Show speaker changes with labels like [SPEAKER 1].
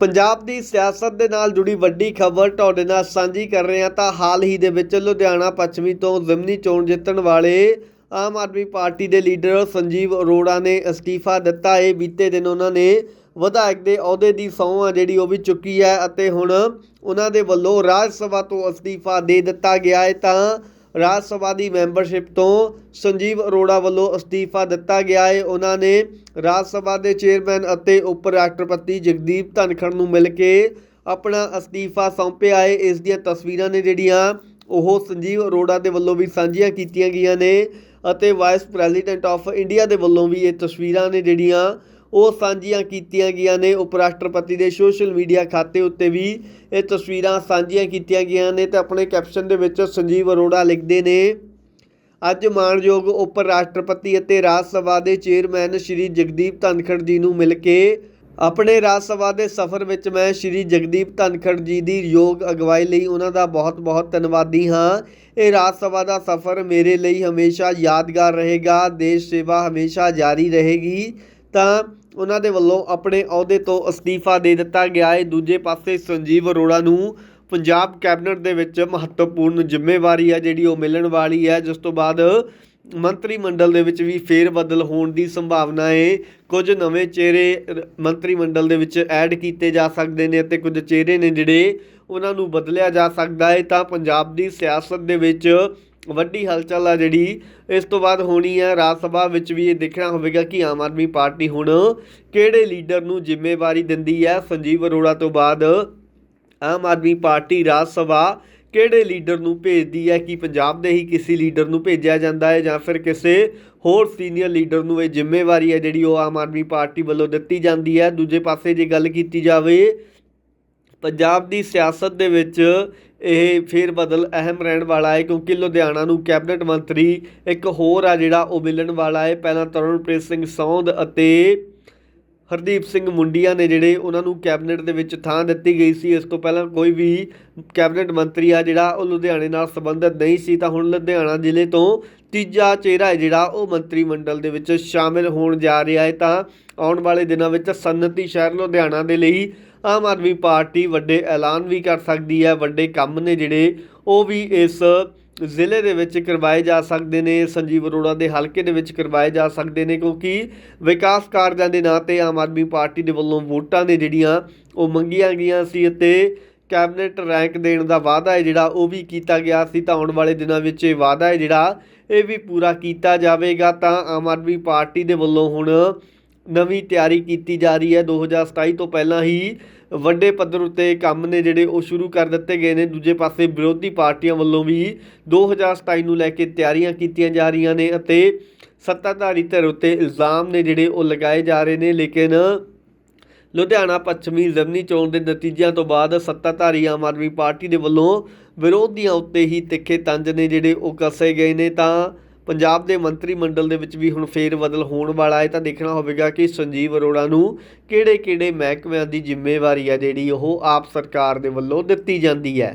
[SPEAKER 1] ਪੰਜਾਬ ਦੀ ਸਿਆਸਤ ਦੇ ਨਾਲ ਜੁੜੀ ਵੱਡੀ ਖਬਰ ਤੁਹਾਡੇ ਨਾਲ ਸਾਂਝੀ ਕਰ ਰਹੇ ਹਾਂ ਤਾਂ ਹਾਲ ਹੀ ਦੇ ਵਿੱਚ ਲੁਧਿਆਣਾ ਪੱਛਮੀ ਤੋਂ ਜ਼ਿਮਨੀ ਚੋਣ ਜਿੱਤਣ ਵਾਲੇ ਆਮ ਆਦਮੀ ਪਾਰਟੀ ਦੇ ਲੀਡਰ ਸੰਜੀਵ ਅਰੋੜਾ ਨੇ ਅਸਤੀਫਾ ਦਿੱਤਾ। ਹੈ ਬੀਤੇ ਦਿਨ ਉਹਨਾਂ ਨੇ ਵਿਧਾਇਕ ਦੇ ਅਹੁਦੇ ਦੀ ਸਹੁੰ ਆ ਜਿਹੜੀ ਉਹ ਵੀ ਚੁੱਕੀ ਹੈ ਅਤੇ ਹੁਣ ਉਹਨਾਂ ਦੇ ਵੱਲੋਂ ਰਾਜ ਸਭਾ ਤੋਂ ਅਸਤੀਫਾ ਦੇ ਦਿੱਤਾ ਗਿਆ ਹੈ ਤਾਂ ਰਾਜ ਸਭਾ ਦੀ ਮੈਂਬਰਸ਼ਿਪ ਤੋਂ ਸੰਜੀਵ ਅਰੋੜਾ ਵੱਲੋਂ ਅਸਤੀਫਾ ਦਿੱਤਾ ਗਿਆ ਹੈ। ਉਹਨਾਂ ਨੇ ਰਾਜ ਸਭਾ ਦੇ ਚੇਅਰਮੈਨ ਅਤੇ ਉਪ ਰਾਸ਼ਟਰਪਤੀ ਜਗਦੀਪ ਧਨਖੜ ਨੂੰ ਮਿਲ ਕੇ ਆਪਣਾ ਅਸਤੀਫਾ ਸੌਂਪਿਆ ਹੈ। ਇਸ ਦੀਆਂ ਤਸਵੀਰਾਂ ਨੇ ਜਿਹੜੀਆਂ ਉਹ ਸੰਜੀਵ ਅਰੋੜਾ ਦੇ ਵੱਲੋਂ ਵੀ ਸਾਂਝੀਆਂ ਕੀਤੀਆਂ ਗਈਆਂ ਨੇ ਅਤੇ ਵਾਈਸ ਪ੍ਰੈਜ਼ੀਡੈਂਟ ਆਫ ਇੰਡੀਆ ਦੇ ਵੱਲੋਂ ਵੀ ਇਹ ਤਸਵੀਰਾਂ ਨੇ ਜਿਹੜੀਆਂ ਉਹ ਸਾਂਝੀਆਂ ਕੀਤੀਆਂ ਗਈਆਂ ਨੇ। ਉਪ ਰਾਸ਼ਟਰਪਤੀ ਦੇ ਸੋਸ਼ਲ ਮੀਡੀਆ ਖਾਤੇ ਉੱਤੇ ਵੀ ਇਹ ਤਸਵੀਰਾਂ ਸਾਂਝੀਆਂ ਕੀਤੀਆਂ ਗਈਆਂ ਨੇ ਤੇ ਆਪਣੇ ਕੈਪਸ਼ਨ ਦੇ ਵਿੱਚ ਸੰਜੀਵ ਅਰੋੜਾ ਲਿਖਦੇ ਨੇ, ਅੱਜ ਮਾਣਯੋਗ ਉਪ ਰਾਸ਼ਟਰਪਤੀ ਅਤੇ ਰਾਜ ਸਭਾ ਦੇ ਚੇਅਰਮੈਨ ਸ਼੍ਰੀ ਜਗਦੀਪ ਧਨਖੜ ਜੀ ਨੂੰ ਮਿਲ ਕੇ ਆਪਣੇ ਰਾਜ ਸਭਾ ਦੇ ਸਫ਼ਰ ਵਿੱਚ ਮੈਂ ਸ਼੍ਰੀ ਜਗਦੀਪ ਧਨਖੜ ਜੀ ਦੀ ਯੋਗ ਅਗਵਾਈ ਲਈ ਉਹਨਾਂ ਦਾ ਬਹੁਤ-ਬਹੁਤ ਧੰਨਵਾਦੀ ਹਾਂ। ਇਹ ਰਾਜ ਸਭਾ ਦਾ ਸਫ਼ਰ ਮੇਰੇ ਲਈ ਹਮੇਸ਼ਾ ਯਾਦਗਾਰ ਰਹੇਗਾ। ਦੇਸ਼ ਸੇਵਾ ਹਮੇਸ਼ਾ ਜਾਰੀ ਰਹੇਗੀ। ਤਾਂ ਉਹਨਾਂ ਦੇ ਵੱਲੋਂ ਆਪਣੇ ਅਹੁਦੇ ਤੋਂ ਅਸਤੀਫਾ ਦੇ ਦਿੱਤਾ ਗਿਆ ਹੈ। ਦੂਜੇ ਪਾਸੇ ਸੰਜੀਵ ਅਰੋੜਾ ਨੂੰ ਪੰਜਾਬ ਕੈਬਨਿਟ ਦੇ ਵਿੱਚ ਮਹੱਤਵਪੂਰਨ ਜ਼ਿੰਮੇਵਾਰੀ ਹੈ, ਜਿਹੜੀ ਉਹ ਮਿਲਣ ਵਾਲੀ ਹੈ। ਜਿਸ ਤੋਂ ਬਾਅਦ ਮੰਤਰੀ ਮੰਡਲ ਦੇ ਵਿੱਚ ਵੀ ਫੇਰ ਬਦਲ ਹੋਣ ਦੀ ਸੰਭਾਵਨਾ ਹੈ। ਕੁਝ ਨਵੇਂ ਚਿਹਰੇ ਮੰਤਰੀ ਮੰਡਲ ਦੇ ਵਿੱਚ ਐਡ ਕੀਤੇ ਜਾ ਸਕਦੇ ਨੇ ਅਤੇ ਕੁਝ ਚਿਹਰੇ ਨੇ ਜਿਹੜੇ ਉਹਨਾਂ ਨੂੰ ਬਦਲਿਆ ਜਾ ਸਕਦਾ ਹੈ। ਤਾਂ ਪੰਜਾਬ ਦੀ ਸਿਆਸਤ ਦੇ ਵਿੱਚ ਵੱਡੀ ਹਲਚਲ ਆ ਜਿਹੜੀ, ਇਸ ਤੋਂ ਬਾਅਦ ਹੋਣੀ ਹੈ ਰਾਜ ਸਭਾ ਵਿੱਚ ਵੀ ਇਹ ਦੇਖਣਾ ਹੋਵੇਗਾ ਕਿ ਆਮ ਆਦਮੀ ਪਾਰਟੀ ਹੁਣ ਕਿਹੜੇ ਲੀਡਰ ਨੂੰ ਜ਼ਿੰਮੇਵਾਰੀ ਦਿੰਦੀ ਹੈ ਸੰਜੀਵ ਅਰੋੜਾ ਤੋਂ ਬਾਅਦ ਆਮ ਆਦਮੀ ਪਾਰਟੀ ਰਾਜ ਸਭਾ ਕਿਹੜੇ ਲੀਡਰ ਨੂੰ ਭੇਜਦੀ ਹੈ ਕਿ ਪੰਜਾਬ ਦੇ ਹੀ ਕਿਸੇ ਲੀਡਰ ਨੂੰ ਭੇਜਿਆ ਜਾਂਦਾ ਹੈ ਜਾਂ ਫਿਰ ਕਿਸੇ ਹੋਰ ਸੀਨੀਅਰ ਲੀਡਰ ਨੂੰ ਇਹ ਜ਼ਿੰਮੇਵਾਰੀ ਹੈ ਜਿਹੜੀ ਉਹ ਆਮ ਆਦਮੀ ਪਾਰਟੀ ਵੱਲੋਂ ਦਿੱਤੀ ਜਾਂਦੀ ਹੈ ਦੂਜੇ ਪਾਸੇ ਜੇ ਗੱਲ ਕੀਤੀ ਜਾਵੇ ਪੰਜਾਬ ਦੀ ਸਿਆਸਤ ਦੇ ਵਿੱਚ ਇਹ ਫੇਰ ਬਦਲ ਅਹਿਮ ਰਹਿਣ ਵਾਲਾ ਹੈ, ਕਿਉਂਕਿ ਲੁਧਿਆਣਾ ਨੂੰ ਕੈਬਨਿਟ ਮੰਤਰੀ ਇੱਕ ਹੋਰ ਆ ਜਿਹੜਾ ਉਹ ਮਿਲਣ ਵਾਲਾ ਹੈ। ਪਹਿਲਾਂ ਤਰਨਪ੍ਰੀਤ ਸਿੰਘ ਸੌਂਦ ਅਤੇ ਹਰਦੀਪ ਸਿੰਘ ਮੁੰਡੀਆਂ ਨੇ ਜਿਹੜੇ ਉਹਨਾਂ ਨੂੰ ਕੈਬਨਿਟ ਦੇ ਵਿੱਚ ਥਾਂ ਦਿੱਤੀ ਗਈ ਸੀ। ਇਸ ਤੋਂ ਪਹਿਲਾਂ ਕੋਈ ਵੀ ਕੈਬਨਿਟ ਮੰਤਰੀ ਆ ਜਿਹੜਾ ਉਹ ਲੁਧਿਆਣੇ ਨਾਲ ਸੰਬੰਧਿਤ ਨਹੀਂ ਸੀ, ਤਾਂ ਹੁਣ ਲੁਧਿਆਣਾ ਜ਼ਿਲ੍ਹੇ ਤੋਂ ਤੀਜਾ ਚਿਹਰਾ ਹੈ ਜਿਹੜਾ ਉਹ ਮੰਤਰੀ ਮੰਡਲ ਦੇ ਵਿੱਚ ਸ਼ਾਮਿਲ ਹੋਣ ਜਾ ਰਿਹਾ ਹੈ। ਤਾਂ ਆਉਣ ਵਾਲੇ ਦਿਨਾਂ ਵਿੱਚ ਸਨਅਤੀ ਸ਼ਹਿਰ ਲੁਧਿਆਣਾ ਦੇ ਲਈ ਆਮ ਆਦਮੀ ਪਾਰਟੀ ਵੱਡੇ ਐਲਾਨ ਵੀ ਕਰ ਸਕਦੀ ਹੈ, ਵੱਡੇ ਕੰਮ ਨੇ ਜਿਹੜੇ, ਉਹ ਵੀ ਇਸ ਜ਼ਿਲ੍ਹੇ ਦੇ ਵਿੱਚ ਕਰਵਾਏ ਜਾ ਸਕਦੇ ਨੇ, ਸੰਜੀਵ ਅਰੋੜਾ ਦੇ ਹਲਕੇ ਦੇ ਵਿੱਚ ਕਰਵਾਏ ਜਾ ਸਕਦੇ ਨੇ, ਕਿਉਂਕਿ ਵਿਕਾਸ ਕਾਰਜਾਂ ਦੇ ਨਾਂ ਤੇ ਆਮ ਆਦਮੀ ਪਾਰਟੀ ਦੇ ਵੱਲੋਂ ਵੋਟਾਂ ਨੇ ਜਿਹੜੀਆਂ, ਉਹ ਮੰਗੀਆਂ ਗਈਆਂ ਸੀ ਅਤੇ ਕੈਬਨਿਟ ਰੈਂਕ ਦੇਣ ਦਾ ਵਾਅਦਾ ਹੈ ਜਿਹੜਾ, ਉਹ ਵੀ ਕੀਤਾ ਗਿਆ ਸੀ। ਤਾਂ ਆਉਣ ਵਾਲੇ ਦਿਨਾਂ ਵਿੱਚ ਇਹ ਵਾਅਦਾ ਹੈ ਜਿਹੜਾ, ਇਹ ਵੀ ਪੂਰਾ ਕੀਤਾ ਜਾਵੇਗਾ। ਤਾਂ ਆਮ ਆਦਮੀ ਪਾਰਟੀ ਦੇ ਵੱਲੋਂ ਹੁਣ ਨਵੀਂ ਤਿਆਰੀ ਕੀਤੀ ਜਾ ਰਹੀ ਹੈ। 2027 ਤੋਂ ਪਹਿਲਾਂ ਹੀ ਵੱਡੇ ਪੱਧਰ ਉੱਤੇ ਕੰਮ ਨੇ ਜਿਹੜੇ ਉਹ ਸ਼ੁਰੂ ਕਰ ਦਿੱਤੇ ਗਏ ਨੇ। ਦੂਜੇ ਪਾਸੇ ਵਿਰੋਧੀ ਪਾਰਟੀਆਂ ਵੱਲੋਂ ਵੀ 2027 ਨੂੰ ਲੈ ਕੇ ਤਿਆਰੀਆਂ ਕੀਤੀਆਂ ਜਾ ਰਹੀਆਂ ਨੇ ਅਤੇ ਸੱਤਾਧਾਰੀ ਧਿਰ ਉੱਤੇ ਇਲਜ਼ਾਮ ਨੇ ਜਿਹੜੇ ਉਹ ਲਗਾਏ ਜਾ ਰਹੇ ਨੇ। ਲੇਕਿਨ ਲੁਧਿਆਣਾ ਪੱਛਮੀ ਜ਼ਮਨੀ ਚੋਣ ਦੇ ਨਤੀਜਿਆਂ ਤੋਂ ਬਾਅਦ ਸੱਤਾਧਾਰੀ ਆਮ ਆਦਮੀ ਪਾਰਟੀ ਦੇ ਵੱਲੋਂ ਵਿਰੋਧੀਆਂ ਉੱਤੇ ਹੀ ਤਿੱਖੇ ਤੰਜ ਨੇ ਜਿਹੜੇ ਉਹ ਕੱਸੇ ਗਏ ਨੇ। ਤਾਂ ਪੰਜਾਬ ਦੇ ਮੰਤਰੀ ਮੰਡਲ ਦੇ ਵਿੱਚ ਵੀ ਹੁਣ ਫੇਰ ਬਦਲ ਹੋਣ ਵਾਲਾ ਹੈ, ਤਾਂ ਦੇਖਣਾ ਹੋਵੇਗਾ ਕਿ ਸੰਜੀਵ ਅਰੋੜਾ ਨੂੰ ਕਿਹੜੇ-ਕਿਹੜੇ ਮਹਿਕਮਿਆਂ ਦੀ ਜ਼ਿੰਮੇਵਾਰੀ ਹੈ ਜਿਹੜੀ ਉਹ ਆਪ ਸਰਕਾਰ ਦੇ ਵੱਲੋਂ ਦਿੱਤੀ ਜਾਂਦੀ ਹੈ।